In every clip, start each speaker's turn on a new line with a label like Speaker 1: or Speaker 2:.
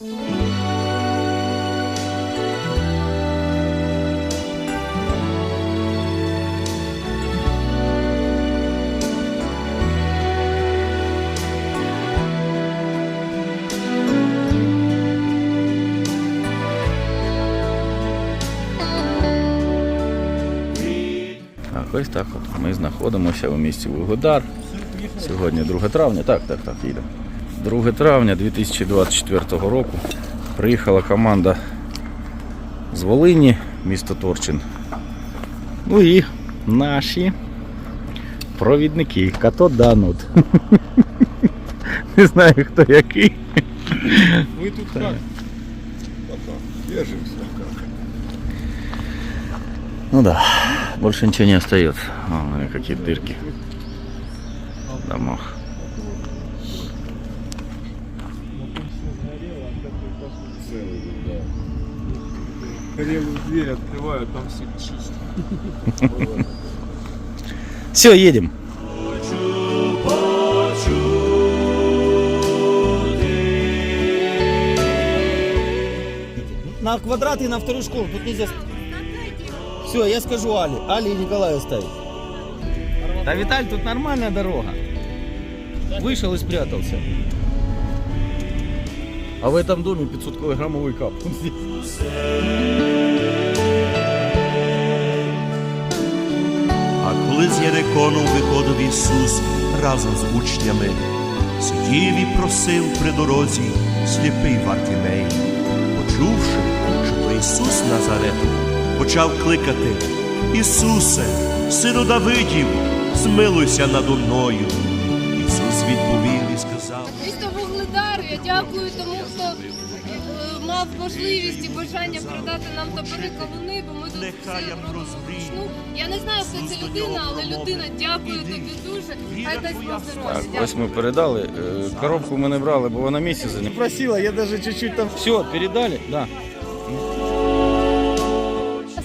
Speaker 1: Ось так от. Ми знаходимося у місті Вугледар. Сьогодні 2 травня. Так, так, так, їде. 2 травня 2024 року приїхала команда з Волині, місто Торчин. Ну і наші провідники Катоданут. Не знаю хто який.
Speaker 2: Вы тут? Пока. Держимся как.
Speaker 1: Ну да, больше ничего не остается. А, какие дырки в домах.
Speaker 2: Да. Левую дверь открываю, там все чисто.
Speaker 1: Все, едем.
Speaker 3: На квадрат и на вторую школу. Тут нельзя... Все, я скажу Али. Али и Николаю оставить.
Speaker 1: Да, Виталь, тут нормальная дорога.
Speaker 3: Вышел и спрятался.
Speaker 1: А в этом доме 500 килограммовый кап.
Speaker 4: А коли з Єрикону виходив Ісус разом з учнями, сидів і просив при дорозі сліпий Вартімей. Почувши, що то Ісус Назарету, почав кликати Ісусе, сину Давидів, змилуйся надо мною. Ісус відповів і сказав.
Speaker 5: Дякую тому, хто е, мав можливість і бажання продати нам топори кавуни, бо ми тут все
Speaker 4: я
Speaker 5: робимо вручну. Я не знаю, хто це людина, але людина дякую тобі дуже. Хай дасть Бог здоров'я.
Speaker 1: Так, ось ми передали. Е, Коробку ми не брали, бо вона місяць за не просила, я навіть чуть-чуть там. Все, передали? Да.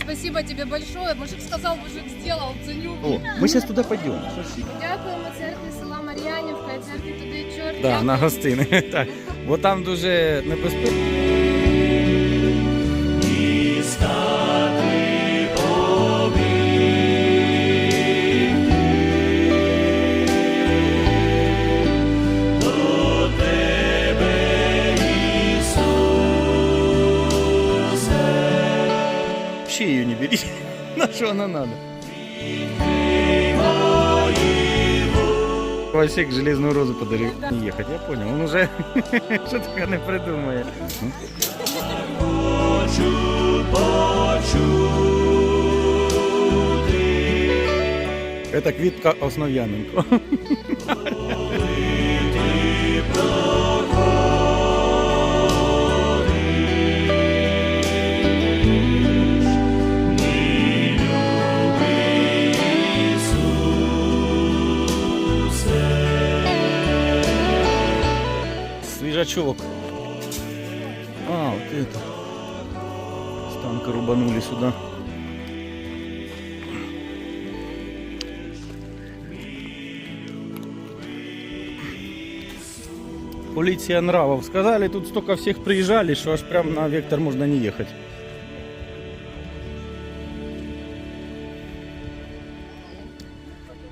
Speaker 5: Спасибо тебе большое. Мужик сказав, мужик сделал, ценю.
Speaker 1: О, мы сейчас туда пойдем.
Speaker 5: Дякуємо церкві села Мар'янівка і церкві туди чорт.
Speaker 1: Да, на гостини. Так. Бо там дуже небезпечно. Вообще ее не бери. На что она надо? Васик железную розу подарил. Не ехать, я понял. Он уже что такое не придумає. Это квітка Основ'яненко. Свежачок. А, вот это. С танка рубанули сюда. Полиция нравов. Сказали, тут столько всех приезжали, что аж прям на вектор можно не ехать.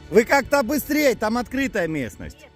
Speaker 1: Вы как-то быстрее, там открытая местность.